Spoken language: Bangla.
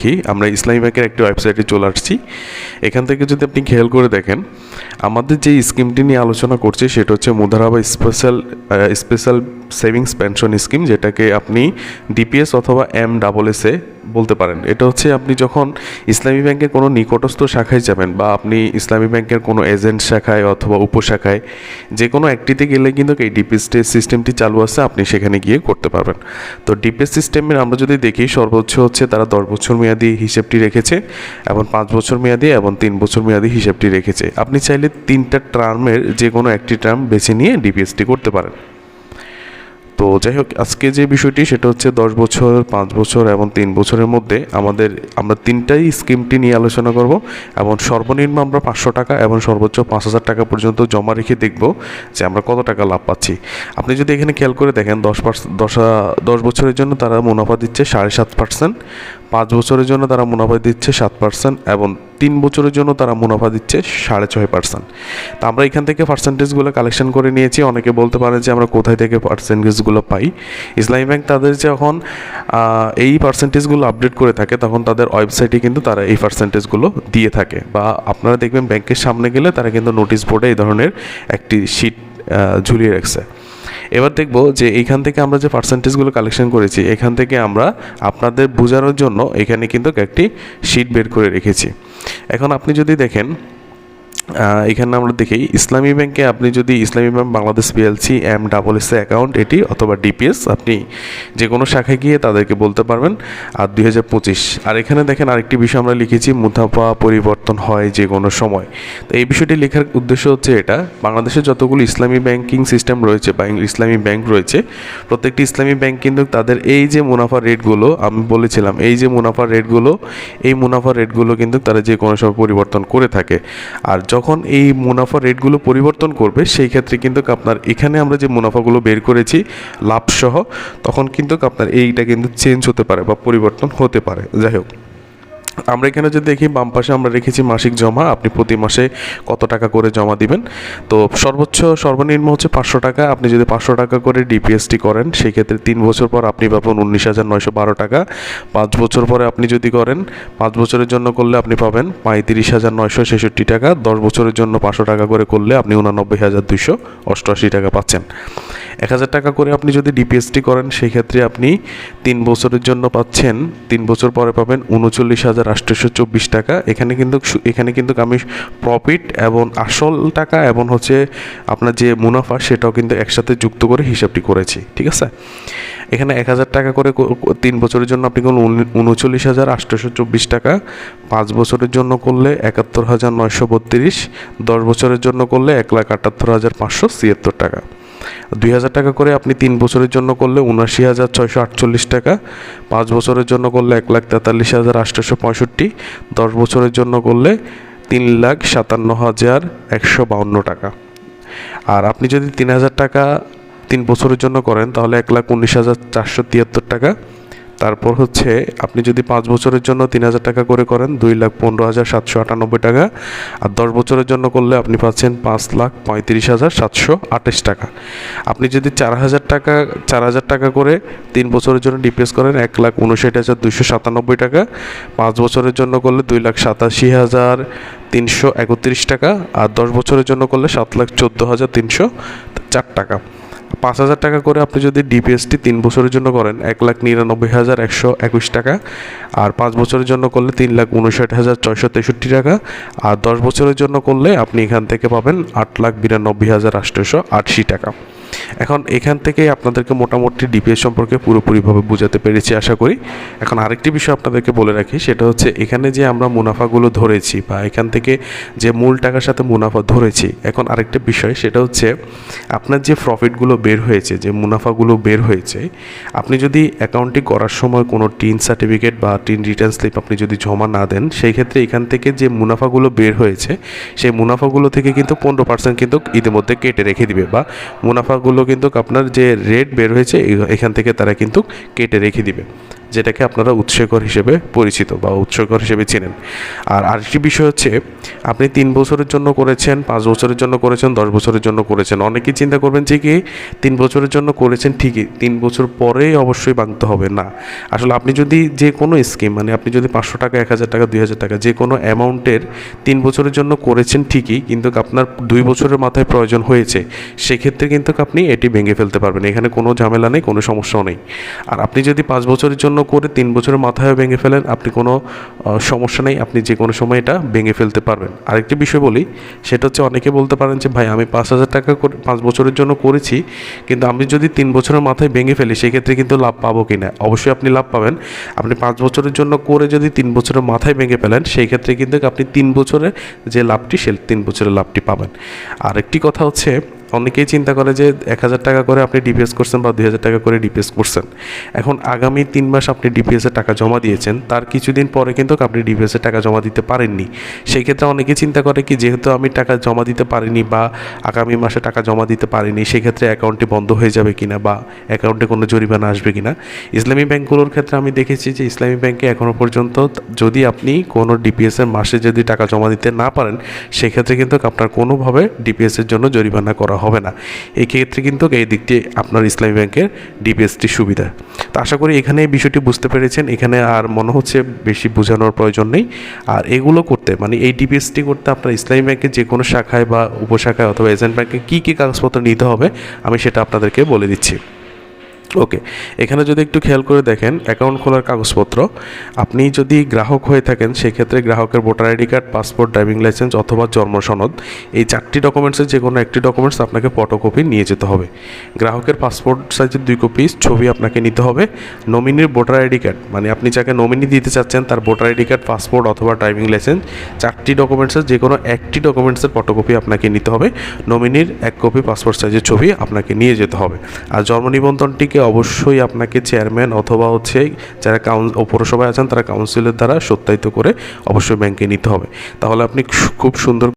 কি আমরা ইসলামী ব্যাংকের একটি ওয়েবসাইটে চলে আসছি। এখান থেকে যদি আপনি খেয়াল করে দেখেন, আমাদের যে স্কিমটি নিয়ে আলোচনা করছি, সেটা হচ্ছে Mudaraba special special savings pension scheme যেটাকে আপনি ডিপিএস অথবা এম ডাবল এস এ বলতে পারেন। এটা হচ্ছে আপনি যখন ইসলামী ব্যাংকের কোনো নিকটস্থ শাখায় যাবেন বা আপনি ইসলামী ব্যাংকের কোনো এজেন্ট শাখায় অথবা উপশাখায় যে কোনো একটিতে গেলে কিন্তু এই ডিপিএস সিস্টেমটি চালু আছে, আপনি সেখানে গিয়ে করতে পারবেন। তো ডিপিএস সিস্টেমের আমরা যদি দেখি, সর্বোচ্চ হচ্ছে তারা দশ বছর মেয়াদি হিসেবটি রেখেছে এবং পাঁচ বছর মেয়াদি এবং তিন বছর মেয়াদি হিসেবটি রেখেছে। আপনি চাইলে তিনটা টার্মের যে কোনো একটি টার্ম বেছে নিয়ে ডিপিএসটি করতে পারেন। তো যাই হোক, আজকে যে বিষয়টি সেটা হচ্ছে দশ বছর, পাঁচ বছর এবং তিন বছরের মধ্যে আমাদের, আমরা তিনটাই স্কিমটি নিয়ে আলোচনা করব এবং সর্বনিম্ন আমরা পাঁচশো টাকা এবং সর্বোচ্চ পাঁচ হাজার টাকা পর্যন্ত জমা রেখে দেখব যে আমরা কত টাকা লাভ পাচ্ছি। আপনি যদি এখানে খেয়াল করে দেখেন, দশ পার্সেন্ট দশ দশ বছরের জন্য তারা মুনাফা দিচ্ছে সাড়ে সাত পার্সেন্ট। পাঁচ বছরের জন্য তারা মুনাফা দিচ্ছে সাত পার্সেন্ট এবং তিন বছরের জন্য তারা মুনাফা দিচ্ছে সাড়ে ছয় পার্সেন্ট তা আমরা এখান থেকে পার্সেন্টেজগুলো কালেকশন করে নিয়েছি। অনেকে বলতে পারে যে আমরা কোথায় থেকে পার্সেন্টেজগুলো পাই। ইসলামী ব্যাংক তাদের যখন এই পার্সেন্টেজগুলো আপডেট করে থাকে, তখন তাদের ওয়েবসাইটে কিন্তু তারা এই পার্সেন্টেজগুলো দিয়ে থাকে। বা আপনারা দেখবেন ব্যাংকের সামনে গেলে তারা কিন্তু নোটিশ বোর্ডে এই ধরনের একটি শিট ঝুলিয়ে রাখছে। এবার দেখব যে এইখান থেকে আমরা যে পার্সেন্টেজগুলো কালেকশন করেছি, এখান থেকে আমরা আপনাদের বোঝানোর জন্য এখানে কিন্তু একটি শিট বের করে রেখেছি। এখন আপনি যদি দেখেন এখানে আমরা দেখি, ইসলামী ব্যাংকে আপনি যদি Islami bank Bangladesh PLC M double S account এটি অথবা ডিপিএস আপনি যে কোনো শাখায় গিয়ে তাদেরকে বলতে পারবেন। আর দুই হাজার পঁচিশ, আর এখানে দেখেন আরেকটি বিষয় আমরা লিখেছি, মুনাফা পরিবর্তন হয় যে কোনো সময়। তো এই বিষয়টি লেখার উদ্দেশ্য হচ্ছে এটা, বাংলাদেশে যতগুলো ইসলামী ব্যাংকিং সিস্টেম রয়েছে বা ইসলামী ব্যাংক রয়েছে, প্রত্যেকটি ইসলামী ব্যাংক কিন্তু তাদের এই যে মুনাফা রেটগুলো আমি বলেছিলাম, এই যে মুনাফার রেটগুলো এই মুনাফার রেটগুলো কিন্তু তারা যে কোনো সময় পরিবর্তন করে থাকে। আর এই মুনাফা রেটগুলো পরিবর্তন করবে, সেই ক্ষেত্রে কিন্তু আপনার এখানে আমরা যে মুনাফাগুলো বের করেছি, লাভসহ, তখন কিন্তু আপনার এইটা কিন্তু চেঞ্জ হতে পারে বা পরিবর্তন হতে পারে। যাই হোক। আমরা এখানে যদি দেখি, বাম পাশে আমরা রেখেছি মাসিক জমা। আপনি প্রতি মাসে কত টাকা করে জমা দিবেন? তো সর্বোচ্চ, সর্বনিম্ন হচ্ছে পাঁচশো টাকা। আপনি যদি পাঁচশো টাকা করে ডিপিএসটি করেন সেই ক্ষেত্রে তিন বছর পর আপনি পাবেন উনিশ হাজার নয়শো বারো টাকা। পাঁচ বছর পরে আপনি যদি করেন, পাঁচ বছরের জন্য করলে আপনি পাবেন পঁয়ত্রিশ হাজার নয়শো ছেষট্টি টাকা। দশ বছরের জন্য পাঁচশো টাকা করে করলে আপনি উনানব্বই হাজার দুইশো অষ্টআশি টাকা পাচ্ছেন। এক হাজার টাকা করে আপনি যদি ডিপিএসটি করেন সেই ক্ষেত্রে আপনি তিন বছরের জন্য পাচ্ছেন। তিন বছর পরে পাবেন উনচল্লিশ হাজার আটশোশো চব্বিশ টাকা। এখানে কিন্তু এখানে কিন্তু আমি প্রফিট এবং আসল টাকা এবং হচ্ছে আপনার যে মুনাফা, সেটাও কিন্তু একসাথে যুক্ত করে হিসাবটি করেছি। ঠিক আছে? এখানে এক হাজার টাকা করে তিন বছরের জন্য আপনি উন- উনচল্লিশ হাজার আটশোশো চব্বিশ টাকা। পাঁচ বছরের জন্য করলে একাত্তর হাজার নয়শো বত্রিশ। দশ বছরের জন্য করলে এক লাখ আটাত্তর হাজার পাঁচশো ছিয়াত্তর টাকা। দুই হাজার টাকা করে আপনি তিন বছরের জন্য করলে উনআশি হাজার ছয়শো আটচল্লিশ টাকা, পাঁচ বছরের জন্য করলে এক লাখ তেতাল্লিশ হাজার আটশোশো পঁয়ষট্টি, দশ বছরের জন্য করলে তিন লাখ সাতান্ন হাজার একশো বাউন্ন টাকা। আর আপনি যদি তিন হাজার টাকা তিন বছরের জন্য করেন তাহলে এক লাখ উনিশ হাজার চারশো তিয়াত্তর টাকা তারপর হচ্ছে আপনি যদি পাঁচ বছরের জন্য তিন হাজার টাকা করে করেন, দুই লাখ পনেরো হাজার সাতশো আটানব্বই টাকা। আর দশ বছরের জন্য করলে আপনি পাচ্ছেন পাঁচ লাখ পঁয়ত্রিশ হাজার সাতশো আঠাশ টাকা। আপনি যদি চার হাজার টাকা, চার হাজার টাকা করে তিন বছরের জন্য ডিপিএস করেন, এক লাখ উনষাট হাজার দুশো সাতানব্বই টাকা। পাঁচ বছরের জন্য করলে দুই লাখ সাতাশি হাজার তিনশো একত্রিশ টাকা। আর দশ বছরের জন্য করলে সাত লাখ চোদ্দ হাজার তিনশো চার টাকা। পাঁচ হাজার টাকা করে আপনি যদি ডিপিএসটি তিন বছরের জন্য করেন, এক লাখ নিরানব্বই হাজার একশো একুশ টাকা, আর পাঁচ বছরের জন্য করলে তিন লাখ উনষাট হাজার ছয়শো তেষট্টি টাকা, আর দশ বছরের জন্য করলে আপনি এখান থেকে পাবেন আট লাখ বিরানব্বই হাজার আটশোশো আটশি টাকা। এখন এখান থেকেই আপনাদেরকে মোটামুটি ডিপিএস সম্পর্কে পুরোপুরিভাবে বোঝাতে পেরেছি, আশা করি। এখন আরেকটি বিষয় আপনাদেরকে বলে রাখি, সেটা হচ্ছে এখানে যে আমরা মুনাফাগুলো ধরেছি বা এখান থেকে যে মূল টাকার সাথে মুনাফা ধরেছি, এখন আরেকটা বিষয়, সেটা হচ্ছে আপনার যে প্রফিটগুলো বের হয়েছে, যে মুনাফাগুলো বের হয়েছে, আপনি যদি অ্যাকাউন্টটি করার সময় কোনো টিন সার্টিফিকেট বা টিন রিটার্ন স্লিপ আপনি যদি জমা না দেন, সেই ক্ষেত্রে এখান থেকে যে মুনাফাগুলো বের হয়েছে, সেই মুনাফাগুলো থেকে কিন্তু পনেরো পার্সেন্ট কিন্তু ইতিমধ্যে কেটে রেখে দিবে বা মুনাফাগুলো কিন্তু আপনার যে রেট বের হয়েছে এখান থেকে তারা কিন্তু কেটে রেখে দিবে। যেটাকে আপনারা উৎসকর হিসেবে পরিচিত বা উৎসকর হিসেবে চেনেন। আর আরেকটি বিষয় হচ্ছে, আপনি তিন বছরের জন্য করেছেন, পাঁচ বছরের জন্য করেছেন, দশ বছরের জন্য করেছেন। অনেকেই চিন্তা করবেন যে কি, তিন বছরের জন্য করেছেন ঠিকই, তিন বছর পরেই অবশ্যই ভাঙতে হবে। না, আসলে আপনি যদি যে কোনো স্কিম মানে আপনি যদি পাঁচশো টাকা, এক হাজার টাকা, দুই হাজার টাকা, যে কোনো অ্যামাউন্টের তিন বছরের জন্য করেছেন ঠিকই, কিন্তু আপনার দুই বছরের মাথায় প্রয়োজন হয়েছে, সেক্ষেত্রে কিন্তু আপনি এটি ভেঙে ফেলতে পারবেন। এখানে কোনো ঝামেলা নেই, কোনো সমস্যাও নেই। আর আপনি যদি পাঁচ বছরের জন্য করে তিন বছরের মাথায় ভেঙে ফেলেন, আপনি কোনো সমস্যা নেই, আপনি যে কোনো সময় এটা ভেঙে ফেলতে পারবেন। আরেকটি বিষয় বলি, সেটা হচ্ছে অনেকে বলতে পারেন যে, ভাই, আমি পাঁচ হাজার টাকা করে, পাঁচ বছরের জন্য করেছি, কিন্তু আমি যদি তিন বছরের মাথায় ভেঙে ফেলি, সেক্ষেত্রে কিন্তু লাভ পাবো কি না অবশ্যই আপনি লাভ পাবেন। আপনি পাঁচ বছরের জন্য করে যদি তিন বছরের মাথায় ভেঙে ফেলেন সেই ক্ষেত্রে কিন্তু আপনি তিন বছরে যে লাভটি, সে তিন বছরের লাভটি পাবেন। আরেকটি কথা হচ্ছে অনেকেই চিন্তা করে যে এক হাজার টাকা করে আপনি ডিপিএস করছেন বা দুই হাজার টাকা করে ডিপিএস করছেন। এখন আগামী তিন মাস আপনি ডিপিএসের টাকা জমা দিয়েছেন, তার কিছুদিন পরে কিন্তু আপনি ডিপিএসের টাকা জমা দিতে পারেননি। সেই ক্ষেত্রে অনেকে চিন্তা করে কি, যেহেতু আমি টাকা জমা দিতে পারিনি বা আগামী মাসে টাকা জমা দিতে পারিনি সেক্ষেত্রে অ্যাকাউন্টটি বন্ধ হয়ে যাবে কিনা বা অ্যাকাউন্টে কোনো জরিমানা আসবে কিনা। ইসলামী ব্যাংকগুলোর ক্ষেত্রে আমি দেখেছি যে ইসলামী ব্যাংকে এখনও পর্যন্ত যদি আপনি কোনো ডিপিএসের মাসে যদি টাকা জমা দিতে না পারেন, সেক্ষেত্রে কিন্তু আপনার কোনোভাবে ডিপিএসের জন্য জরিমানা করা হবে না। এই ক্ষেত্রে কিন্তু এই দিকটি আপনার ইসলামী ব্যাংকের ডিপিএসটি সুবিধা। তো আশা করি এখানে এই বিষয়টি বুঝতে পেরেছেন। এখানে আর মনে হচ্ছে বেশি বোঝানোর প্রয়োজন নেই। আর এগুলো করতে মানে এই ডিপিএসটি করতে আপনার ইসলামী ব্যাংকের যে কোনো শাখায় বা উপশাখায় অথবা এজেন্ট ব্যাংকে কী কী কাগজপত্র নিতে হবে, আমি সেটা আপনাদেরকে বলে দিচ্ছি। ওকে এখানে যদি একটু খেয়াল করে দেখেন অ্যাকাউন্ট খোলার কাগজপত্র। আপনি যদি গ্রাহক হয়ে থাকেন, সেক্ষেত্রে গ্রাহকের voter ID card passport driving licence অথবা জন্ম সনদ, এই চারটি ডকুমেন্টসের যে কোনো একটি ডকুমেন্টস আপনাকে ফটোকপি নিয়ে যেতে হবে। গ্রাহকের পাসপোর্ট সাইজের দুই কপি ছবি আপনাকে নিতে হবে। নমিনির ভোটার আইডি কার্ড মানে আপনি যাকে নমিনি দিতে চাচ্ছেন, তার ভোটার আইডি কার্ড পাসপোর্ট অথবা ড্রাইভিং লাইসেন্স চারটি ডকুমেন্টসের যে কোনো একটি ডকুমেন্টসের ফটোকপি আপনাকে নিতে হবে। নমিনির এক কপি পাসপোর্ট সাইজের ছবি আপনাকে নিয়ে যেতে হবে। আর জন্ম নিবন্ধনটিকে অবশ্যই আপনাকে চেয়ারম্যান অথবা হচ্ছে যারা কাউন পৌরসভায় আছেন তারা কাউন্সিলের দ্বারা সত্যায়িত করে অবশ্যই ব্যাংকে নিতে হবে। তাহলে আপনি খুব সুন্দর